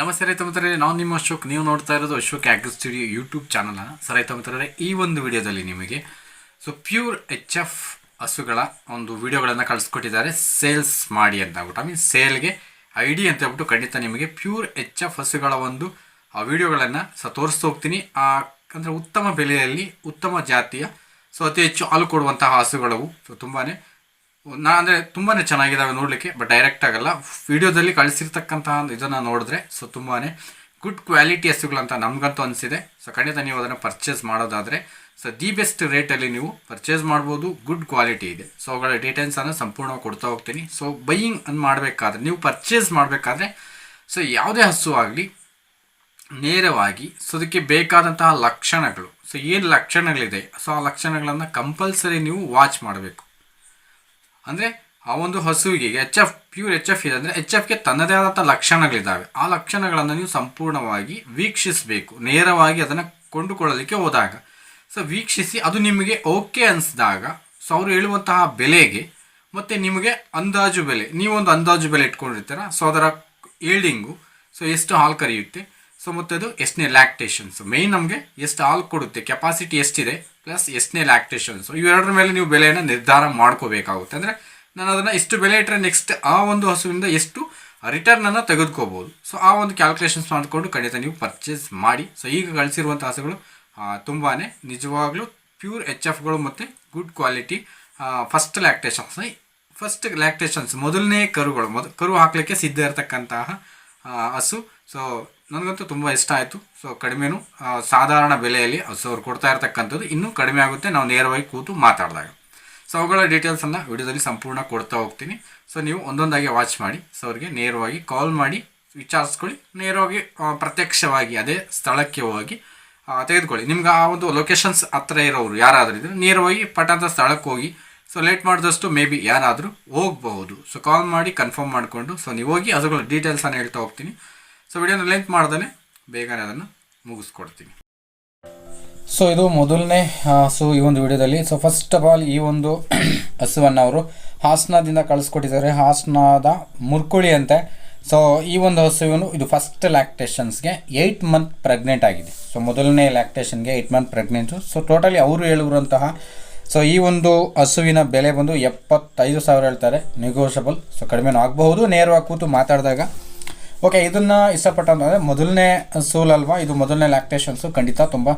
ನಮಸ್ತೆ ರೈತ ಮಿತ್ರರೇ ನಾವು ನಿಮ್ಮ ಅಶೋಕ್. ನೀವು ನೋಡ್ತಾ ಇರೋದು Ashok agri studio YouTube channel so ರೈತ ಮಿತ್ರರೇ, ಈ ಒಂದು ವಿಡಿಯೋದಲ್ಲಿ ನಿಮಗೆ ಸೊ ಪ್ಯೂರ್ ಎಚ್ ಎಫ್ ಹಸುಗಳ ಒಂದು ವಿಡಿಯೋಗಳನ್ನು ಕಳಿಸ್ಕೊಟ್ಟಿದ್ದಾರೆ. ಸೇಲ್ಸ್ ಮಾಡಿ ಅಂತ ಹೇಳ್ಬಿಟ್ಟು ಐ ಮೀನ್ ಸೇಲ್ಗೆ ಐ ಡಿ ಅಂತ ಹೇಳ್ಬಿಟ್ಟು ಖಂಡಿತ ನಿಮಗೆ ಪ್ಯೂರ್ ಎಚ್ ಎಫ್ ಹಸುಗಳ ಒಂದು, ಆ ವಿಡಿಯೋಗಳನ್ನು ಸೊ ತೋರಿಸ್ತಾ ಹೋಗ್ತೀನಿ. ಆ, ಅಂದರೆ ಉತ್ತಮ ಬೆಲೆಯಲ್ಲಿ ಉತ್ತಮ ಜಾತಿಯ, ಸೊ, ಅತಿ ಹೆಚ್ಚು ಹಾಲು ಕೊಡುವಂತಹ ಹಸುಗಳವು. ಸೊ ತುಂಬಾ ನಾ ಅಂದರೆ ತುಂಬಾ ಚೆನ್ನಾಗಿದ್ದಾವೆ ನೋಡಲಿಕ್ಕೆ ಬಟ್ ಡೈರೆಕ್ಟ್ ಆಗಲ್ಲ. ವಿಡಿಯೋದಲ್ಲಿ ಕಳಿಸಿರ್ತಕ್ಕಂತಹ ಇದನ್ನು ನೋಡಿದ್ರೆ ಸೊ ತುಂಬಾ ಗುಡ್ ಕ್ವಾಲಿಟಿ ಹಸುಗಳಂತ ನಮಗಂತೂ ಅನಿಸಿದೆ. ಸೊ ಖಂಡಿತ ನೀವು ಅದನ್ನು ಪರ್ಚೇಸ್ ಮಾಡೋದಾದರೆ ಸೊ ದಿ ಬೆಸ್ಟ್ ರೇಟಲ್ಲಿ ನೀವು ಪರ್ಚೇಸ್ ಮಾಡ್ಬೋದು ಗುಡ್ ಕ್ವಾಲಿಟಿ ಇದೆ. ಸೊ ಅವುಗಳ ಡೀಟೇಲ್ಸನ್ನು ಸಂಪೂರ್ಣವಾಗಿ ಕೊಡ್ತಾ ಹೋಗ್ತೀನಿ. ಸೊ ಬೈಯಿಂಗ್ ಅನ್ನು ಮಾಡಬೇಕಾದ್ರೆ, ನೀವು ಪರ್ಚೇಸ್ ಮಾಡಬೇಕಾದ್ರೆ ಸೊ ಯಾವುದೇ ಹಸು ಆಗಲಿ, ನೇರವಾಗಿ ಸೊ ಅದಕ್ಕೆ ಬೇಕಾದಂತಹ ಲಕ್ಷಣಗಳು. ಸೊ ಏನು ಲಕ್ಷಣಗಳಿದೆ? ಸೊ ಆ ಲಕ್ಷಣಗಳನ್ನು ಕಂಪಲ್ಸರಿ ನೀವು ವಾಚ್ ಮಾಡಬೇಕು. ಅಂದರೆ ಆ ಒಂದು ಹಸುವಿಗೆ H F pure H F ಇದೆ ಅಂದರೆ ಎಚ್ ಎಫ್ಗೆ ತನ್ನದೇ ಆದಂಥ ಲಕ್ಷಣಗಳಿದ್ದಾವೆ ಆ ಲಕ್ಷಣಗಳನ್ನು ನೀವು ಸಂಪೂರ್ಣವಾಗಿ ವೀಕ್ಷಿಸಬೇಕು. ನೇರವಾಗಿ ಅದನ್ನು ಕೊಂಡುಕೊಳ್ಳಲಿಕ್ಕೆ ಹೋದಾಗ. ಸೊ ವೀಕ್ಷಿಸಿ ಅದು ನಿಮಗೆ ಓಕೆ ಅನಿಸಿದಾಗ ಸೊ ಅವರು ಹೇಳುವಂತಹ ಬೆಲೆಗೆ ಮತ್ತು ನಿಮಗೆ ಅಂದಾಜು ಬೆಲೆ, ನೀವೊಂದು ಅಂದಾಜು ಬೆಲೆ ಇಟ್ಕೊಂಡಿರ್ತೀರ. ಸೊ ಅದರ ಏಲ್ಡಿಂಗು ಸೊ ಎಷ್ಟು ಹಾಲು ಕರೆಯುತ್ತೆ? ಸೊ ಮತ್ತು ಅದು ಎಷ್ಟನೇ ಲ್ಯಾಕ್ಟೇಷನ್ಸ್ ಮೇಯ್ನ್ ನಮಗೆ ಎಷ್ಟು ಹಾಲು ಕೊಡುತ್ತೆ ಕೆಪಾಸಿಟಿ ಎಷ್ಟಿದೆ ಪ್ಲಸ್ ಎಷ್ಟನೇ ಲ್ಯಾಕ್ಟೇಷನ್ಸ್ ಇವೆರಡರ ಮೇಲೆ ನೀವು ಬೆಲೆಯನ್ನು ನಿರ್ಧಾರ ಮಾಡ್ಕೋಬೇಕಾಗುತ್ತೆ. ಅಂದರೆ ನಾನು ಅದನ್ನು ಇಷ್ಟು ಬೆಲೆ ಇಟ್ಟರೆ ನೆಕ್ಸ್ಟ್ ಆ ಒಂದು ಹಸುವಿಂದ ಎಷ್ಟು ರಿಟರ್ನನ್ನು ತೆಗೆದುಕೋಬೋದು. ಸೊ ಆ ಒಂದು ಕ್ಯಾಲ್ಕುಲೇಷನ್ಸ್ ಮಾಡಿಕೊಂಡು ಖಂಡಿತ ನೀವು ಪರ್ಚೇಸ್ ಮಾಡಿ. ಸೊ ಈಗ ಕಳಿಸಿರುವಂಥ ಹಸುಗಳು ತುಂಬಾ ನಿಜವಾಗ್ಲೂ ಪ್ಯೂರ್ ಎಚ್ ಎಫ್ಗಳು ಮತ್ತು good quality first lactations first lactations ಮೊದಲನೇ ಕರುಗಳು, ಮೊದ, ಕರು ಹಾಕಲಿಕ್ಕೆ ಸಿದ್ಧ ಇರತಕ್ಕಂತಹ ಹಸು. ಸೊ ನನಗಂತೂ ತುಂಬ ಇಷ್ಟ ಆಯಿತು. ಸೊ ಕಡಿಮೆನೂ ಸಾಧಾರಣ ಬೆಲೆಯಲ್ಲಿ ಸೊ, ಅವ್ರು ಕೊಡ್ತಾ ಇರ್ತಕ್ಕಂಥದ್ದು ಇನ್ನೂ ಕಡಿಮೆ ಆಗುತ್ತೆ. ನಾವು ನೇರವಾಗಿ ಕೂತು ಮಾತಾಡಿದಾಗ. ಸೊ ಅವುಗಳ ಡೀಟೇಲ್ಸನ್ನು ವಿಡಿಯೋದಲ್ಲಿ ಸಂಪೂರ್ಣ ಕೊಡ್ತಾ ಹೋಗ್ತೀನಿ. ಸೊ ನೀವು ಒಂದೊಂದಾಗಿ ವಾಚ್ ಮಾಡಿ. ಸೊ ಅವ್ರಿಗೆ ನೇರವಾಗಿ ಕಾಲ್ ಮಾಡಿ. ವಿಚಾರಿಸ್ಕೊಳ್ಳಿ. ನೇರವಾಗಿ ಪ್ರತ್ಯಕ್ಷವಾಗಿ ಅದೇ ಸ್ಥಳಕ್ಕೆ ಹೋಗಿ ತೆಗೆದುಕೊಳ್ಳಿ. ನಿಮ್ಗೆ ಆ ಒಂದು ಲೊಕೇಶನ್ಸ್ ಹತ್ರ ಇರೋರು ಯಾರಾದರೂ ಇದ್ದರೆ ನೇರವಾಗಿ ಪಟಾಂತ ಸ್ಥಳಕ್ಕೆ ಹೋಗಿ ಸೊ ಲೇಟ್ ಮಾಡಿದಷ್ಟು ಮೇ ಬಿ ಯಾರಾದರೂ ಹೋಗಬಹುದು. ಸೊ ಕಾಲ್ ಮಾಡಿ ಕನ್ಫರ್ಮ್ ಮಾಡಿಕೊಂಡು ಸೊ ನೀವು ಹೋಗಿ ಅದುಗಳ ಡೀಟೇಲ್ಸನ್ನು ಹೇಳ್ತಾ ಹೋಗ್ತೀನಿ. ಸೊ ವಿಡಿಯೋನ ಲೆಂಕ್ ಮಾಡ್ದೇ ಬೇಗನೆ ಅದನ್ನು ಮುಗಿಸ್ಕೊಡ್ತೀನಿ. ಸೊ ಇದು ಮೊದಲನೇ ಹಸು ಈ ಒಂದು ವಿಡಿಯೋದಲ್ಲಿ. ಸೊ ಫಸ್ಟ್ ಆಫ್ ಆಲ್ ಈ ಒಂದು ಹಸುವನ್ನು ಅವರು ಹಾಸನದಿಂದ ಕಳಿಸ್ಕೊಟ್ಟಿದ್ದಾರೆ. ಹಾಸನದ ಮುರ್ಕುಳಿ ಅಂತೆ. ಸೊ ಈ ಒಂದು ಹಸುವಿನ ಇದು ಫಸ್ಟ್ ಲ್ಯಾಕ್ಟೇಷನ್ಸ್ಗೆ ಏಯ್ಟ್ ಮಂತ್ ಪ್ರೆಗ್ನೆಂಟ್ ಆಗಿದೆ. ಸೊ ಮೊದಲನೇ ಲ್ಯಾಕ್ಟೇಷನ್ಗೆ eight month pregnant so totally ಅವರು ಹೇಳಿರುವಂತಹ ಸೊ ಈ ಒಂದು ಹಸುವಿನ ಬೆಲೆ ಬಂದು ಎಪ್ಪತ್ತೈದು ಸಾವಿರ ಹೇಳ್ತಾರೆ. ನೆಗೋಷಬಲ್ ಸೊ ಕಡಿಮೆನೂ ಆಗಬಹುದು, ನೇರವಾಗಿ ಕೂತು ಮಾತಾಡಿದಾಗ ಓಕೆ ಇದನ್ನು ಇಷ್ಟಪಟ್ಟಂತಂದರೆ ಮೊದಲನೇ ಸೋಲ್ ಅಲ್ವಾ? ಇದು ಮೊದಲನೇ ಲ್ಯಾಕ್ಟೇಷನ್ಸು ಖಂಡಿತ ತುಂಬ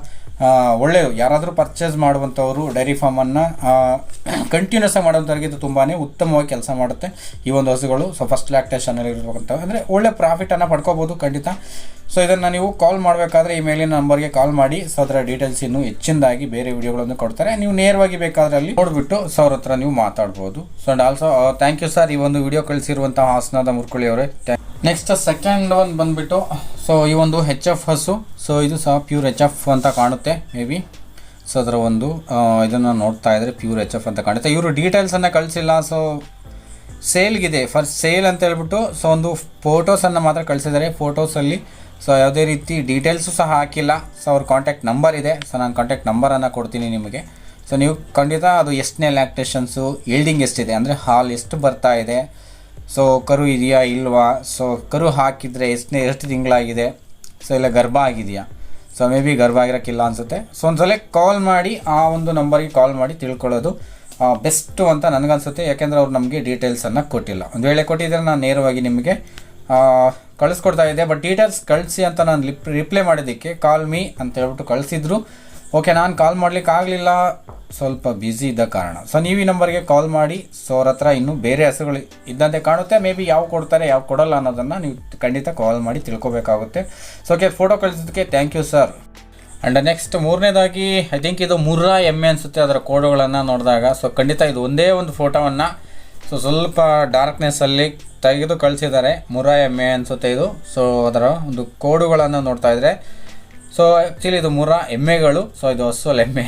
ಒಳ್ಳೆಯದು. ಯಾರಾದರೂ ಪರ್ಚೇಸ್ ಮಾಡುವಂಥವ್ರು ಡೈರಿ ಫಾರ್ಮನ್ನು ಕಂಟಿನ್ಯೂಸ್ ಆಗಿ ಮಾಡುವಂಥವ್ರಿಗೆ ಇದು ತುಂಬಾ ಉತ್ತಮವಾಗಿ ಕೆಲಸ ಮಾಡುತ್ತೆ ಈ ಒಂದು ಹಸುಗಳು. ಸೊ ಫಸ್ಟ್ ಲ್ಯಾಕ್ಟೇಷನಲ್ಲಿ ಇರಬೇಕಂತ ಅಂದರೆ ಒಳ್ಳೆ ಪ್ರಾಫಿಟನ್ನು ಪಡ್ಕೋಬೋದು ಖಂಡಿತ. ಸೊ ಇದನ್ನು ನೀವು ಕಾಲ್ ಮಾಡಬೇಕಾದ್ರೆ ಈ ಮೇಲಿನ ನಂಬರ್ಗೆ ಕಾಲ್ ಮಾಡಿ. ಸೊ ಅದರ ಡೀಟೇಲ್ಸ್ ಇನ್ನೂ ಹೆಚ್ಚಿನದಾಗಿ ಬೇರೆ ವಿಡಿಯೋಗಳನ್ನು ಕೊಡ್ತಾರೆ. ನೀವು ನೇರವಾಗಿ ಬೇಕಾದ್ರೆ ಅಲ್ಲಿ ನೋಡಿಬಿಟ್ಟು ಸೊ ಅವ್ರ ಹತ್ರ ನೀವು ಮಾತಾಡ್ಬೋದು. So and also thank you sir ಈ ಒಂದು ವಿಡಿಯೋ ಕಳಿಸಿರುವಂಥ ಹಾಸನದ ಮುರ್ಕುಳಿ ಅವರೇ. ನೆಕ್ಸ್ಟ್ ಸೆಕೆಂಡ್ ಒಂದು ಬಂದುಬಿಟ್ಟು ಸೊ ಈ ಒಂದು ಹೆಚ್ ಎಫ್ ಹಸು ಸೊ ಇದು ಸಹ ಪ್ಯೂರ್ ಎಚ್ ಎಫ್ ಅಂತ ಕಾಣುತ್ತೆ ಮೇ ಬಿ ಸೊ ಅದರ ಒಂದು ಇದನ್ನು ನೋಡ್ತಾ ಇದ್ದರೆ ಪ್ಯೂರ್ ಎಚ್ ಎಫ್ ಅಂತ ಕಾಣುತ್ತೆ. ಇವರು ಡೀಟೇಲ್ಸನ್ನು ಕಳಿಸಿಲ್ಲ ಸೊ ಸೇಲ್ಗಿದೆ ಫರ್ ಸೇಲ್ ಅಂತ ಹೇಳ್ಬಿಟ್ಟು ಸೊ ಒಂದು ಫೋಟೋಸನ್ನು ಮಾತ್ರ ಕಳಿಸಿದ್ದಾರೆ ಫೋಟೋಸಲ್ಲಿ ಸೊ ಯಾವುದೇ ರೀತಿ ಡೀಟೇಲ್ಸು ಸಹ ಹಾಕಿಲ್ಲ. ಸೊ ಅವ್ರ ಕಾಂಟ್ಯಾಕ್ಟ್ ನಂಬರ್ ಇದೆ. ಸೊ ನಾನು ಕಾಂಟ್ಯಾಕ್ಟ್ ನಂಬರನ್ನು ಕೊಡ್ತೀನಿ ನಿಮಗೆ. ಸೊ ನೀವು ಖಂಡಿತ ಅದು ಎಷ್ಟನೇ ಲ್ಯಾಕ್ಟೇಷನ್ಸು ಈಲ್ಡಿಂಗ್ ಎಷ್ಟಿದೆ, ಅಂದರೆ ಹಾಲ್ ಎಷ್ಟು ಬರ್ತಾ ಇದೆ ಸೊ ಕರು ಇದೆಯಾ ಇಲ್ವಾ? ಸೊ ಕರು ಹಾಕಿದರೆ ಎಷ್ಟನೇ, ಎಷ್ಟು ತಿಂಗಳಾಗಿದೆ? ಸೊ ಇಲ್ಲ ಗರ್ಭ ಆಗಿದೆಯಾ? ಸೊ ಮೇ ಬಿ ಗರ್ಭ ಆಗಿರೋಕ್ಕಿಲ್ಲ ಅನಿಸುತ್ತೆ. ಸೊ ಒಂದ್ಸಲ ಕಾಲ್ ಮಾಡಿ, ಆ ಒಂದು ನಂಬರಿಗೆ ಕಾಲ್ ಮಾಡಿ ತಿಳ್ಕೊಳ್ಳೋದು ಬೆಸ್ಟು ಅಂತ ನನಗನ್ಸುತ್ತೆ. ಯಾಕೆಂದರೆ ಅವ್ರು ನಮಗೆ ಡೀಟೇಲ್ಸನ್ನು ಕೊಟ್ಟಿಲ್ಲ. ಒಂದು ವೇಳೆ ಕೊಟ್ಟಿದ್ದರೆ ನಾನು ನೇರವಾಗಿ ನಿಮಗೆ ಕಳಿಸ್ಕೊಡ್ತಾ ಇದ್ದೆ. ಬಟ್ ಡೀಟೇಲ್ಸ್ ಕಳಿಸಿ ಅಂತ ನಾನು ರಿಪ್ಲೈ ಮಾಡಿದ್ದಕ್ಕೆ ಕಾಲ್ ಮೀ ಅಂತ ಹೇಳ್ಬಿಟ್ಟು ಕಳಿಸಿದ್ರು. ಓಕೆ ನಾನು ಕಾಲ್ ಮಾಡ್ಲಿಕ್ಕೆ ಆಗಲಿಲ್ಲ. ಸ್ವಲ್ಪ ಬ್ಯುಸಿ ಇದ್ದ ಕಾರಣ. ಸೊ ನೀವು ಈ ನಂಬರ್ಗೆ ಕಾಲ್ ಮಾಡಿ ಸೊ ಅವ್ರ ಹತ್ರ ಇನ್ನೂ ಬೇರೆ ಹೆಸರುಗಳು ಇದ್ದಂತೆ ಕಾಣುತ್ತೆ. ಮೇ ಬಿ ಯಾವ ಕೊಡ್ತಾರೆ, ಯಾವ ಕೊಡಲ್ಲ ಅನ್ನೋದನ್ನು ನೀವು ಖಂಡಿತ ಕಾಲ್ ಮಾಡಿ ತಿಳ್ಕೊಬೇಕಾಗುತ್ತೆ. So okay photo ಕಳಿಸಿದ್ದಕ್ಕೆ thank you sir and next ಮೂರನೇದಾಗಿ ಐ ಥಿಂಕ್ ಇದು ಮುರ್ರಾ ಎಮ್ಮೆ ಅನಿಸುತ್ತೆ ಅದರ ಕೋಡುಗಳನ್ನು ನೋಡಿದಾಗ. ಸೊ ಖಂಡಿತ ಇದು ಒಂದೇ ಒಂದು ಫೋಟೋವನ್ನು. ಸೊ ಸ್ವಲ್ಪ ಡಾರ್ಕ್ನೆಸ್ಸಲ್ಲಿ ತೆಗೆದು ಕಳಿಸಿದ್ದಾರೆ. ಮುರ್ರಾ ಎಮ್ಮೆ ಅನಿಸುತ್ತೆ ಇದು. ಸೊ ಅದರ ಒಂದು ಕೋಡುಗಳನ್ನು ನೋಡ್ತಾ ಇದ್ರೆ ಸೊ ಆ್ಯಕ್ಚುಲಿ ಇದು ಮೂರ ಎಮ್ಮೆಗಳು. ಸೊ ಇದು ಅಸೋಲ್ ಎಮ್ಮೆ.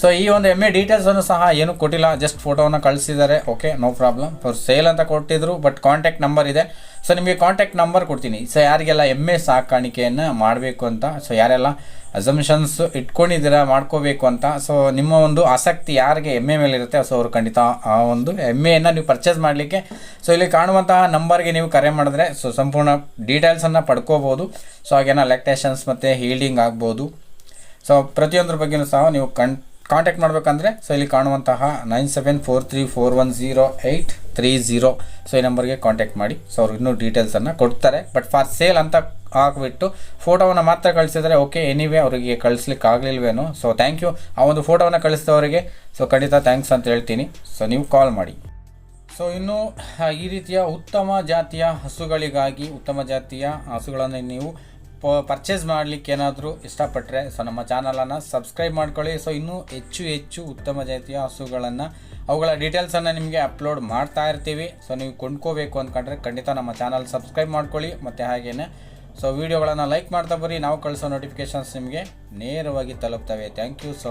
ಸೊ ಈ ಒಂದು ಎಮ್ಮೆ ಡೀಟೇಲ್ಸನ್ನು ಸಹ ಏನು ಕೊಟ್ಟಿಲ್ಲ. ಜಸ್ಟ್ ಫೋಟೋವನ್ನು ಕಳಿಸಿದ್ದಾರೆ okay no problem for sale ಅಂತ ಕೊಟ್ಟಿದ್ರು ಬಟ್ ಕಾಂಟ್ಯಾಕ್ಟ್ ನಂಬರ್ ಇದೆ. ಸೊ ನಿಮಗೆ ಕಾಂಟ್ಯಾಕ್ಟ್ ನಂಬರ್ ಕೊಡ್ತೀನಿ. ಸೊ ಯಾರಿಗೆಲ್ಲ ಎಮ್ಮೆ ಸಾಕಾಣಿಕೆಯನ್ನು ಮಾಡಬೇಕು ಅಂತ. ಸೊ ಯಾರೆಲ್ಲ ಅಸಂಪ್ಷನ್ಸ್ ಇಟ್ಕೊಂಡಿದ್ದೀರಾ, ಮಾಡ್ಕೋಬೇಕು ಅಂತ. ಸೊ ನಿಮ್ಮ ಒಂದು ಆಸಕ್ತಿ ಯಾರಿಗೆ ಎಮ್ಮೆ ಮೇಲೆ ಇರುತ್ತೆ ಸೊ ಅವರು ಖಂಡಿತ ಆ ಒಂದು ಎಮ್ಮೆಯನ್ನು ನೀವು ಪರ್ಚೇಸ್ ಮಾಡಲಿಕ್ಕೆ. ಸೊ ಇಲ್ಲಿ ಕಾಣುವಂತಹ ನಂಬರ್ಗೆ ನೀವು ಕರೆ ಮಾಡಿದ್ರೆ ಸೊ ಸಂಪೂರ್ಣ ಡೀಟೇಲ್ಸನ್ನು ಪಡ್ಕೋಬೋದು. ಸೊ ಹಾಗೇನೋ ಲ್ಯಾಕ್ಟೇಷನ್ಸ್ ಮತ್ತು ಹೀಲ್ಡಿಂಗ್ ಆಗ್ಬೋದು. ಸೊ ಪ್ರತಿಯೊಂದ್ರ ಬಗ್ಗೆಯೂ ಸಹ ನೀವು ಕಣ್ ಕಾಂಟ್ಯಾಕ್ಟ್ ಮಾಡಬೇಕಂದ್ರೆ ಸೊ ಇಲ್ಲಿ ಕಾಣುವಂತಹ nine seven four three four one zero eight three zero so ಈ ನಂಬರ್ಗೆ ಕಾಂಟ್ಯಾಕ್ಟ್ ಮಾಡಿ ಸೊ ಅವ್ರು ಇನ್ನೂ ಡೀಟೇಲ್ಸನ್ನು ಕೊಡ್ತಾರೆ. ಬಟ್ ಫಾರ್ ಸೇಲ್ ಅಂತ ಹಾಕ್ಬಿಟ್ಟು ಫೋಟೋವನ್ನು ಮಾತ್ರ ಕಳಿಸಿದರೆ ಓಕೆ ಎನಿವೇ ಅವರಿಗೆ ಕಳಿಸ್ಲಿಕ್ಕೆ ಆಗಲಿಲ್ವೇನೋ ಸೊ ಥ್ಯಾಂಕ್ ಯು ಆ ಒಂದು ಫೋಟೋವನ್ನು ಕಳಿಸಿದವರಿಗೆ ಸೊ ಖಂಡಿತ ಥ್ಯಾಂಕ್ಸ್ ಅಂತ ಹೇಳ್ತೀನಿ. ಸೊ ನೀವು ಕಾಲ್ ಮಾಡಿ. ಸೊ ಇನ್ನು ಈ ರೀತಿಯ ಉತ್ತಮ ಜಾತಿಯ ಹಸುಗಳಿಗಾಗಿ, ಉತ್ತಮ ಜಾತಿಯ ಹಸುಗಳನ್ನು ನೀವು ಪರ್ಚೇಸ್ ಮಾಡಲಿಕ್ಕೆ ಏನಾದರೂ ಇಷ್ಟಪಟ್ಟರೆ ಸೊ ನಮ್ಮ ಚಾನಲನ್ನು ಸಬ್ಸ್ಕ್ರೈಬ್ ಮಾಡ್ಕೊಳ್ಳಿ. ಸೊ ಇನ್ನೂ ಹೆಚ್ಚು ಹೆಚ್ಚು ಉತ್ತಮ ಜಾತಿಯ ಹಸುಗಳನ್ನು, ಅವುಗಳ ಡೀಟೇಲ್ಸನ್ನು ನಿಮಗೆ ಅಪ್ಲೋಡ್ ಮಾಡ್ತಾ ಇರ್ತೀವಿ. ಸೊ ನೀವು ಕೊಂಡ್ಕೋಬೇಕು ಅಂದ್ಕೊಂಡ್ರೆ ಖಂಡಿತ ನಮ್ಮ ಚಾನಲ್ ಸಬ್ಸ್ಕ್ರೈಬ್ ಮಾಡ್ಕೊಳ್ಳಿ. ಮತ್ತು ಹಾಗೆಯೇ ಸೊ ವಿಡಿಯೋಗಳನ್ನು ಲೈಕ್ ಮಾಡ್ತಾ ಬರ್ರಿ ನಾವು ಕಳಿಸೋ ನೋಟಿಫಿಕೇಶನ್ಸ್ ನಿಮಗೆ ನೇರವಾಗಿ ತಲುಪ್ತವೆ. Thank you so much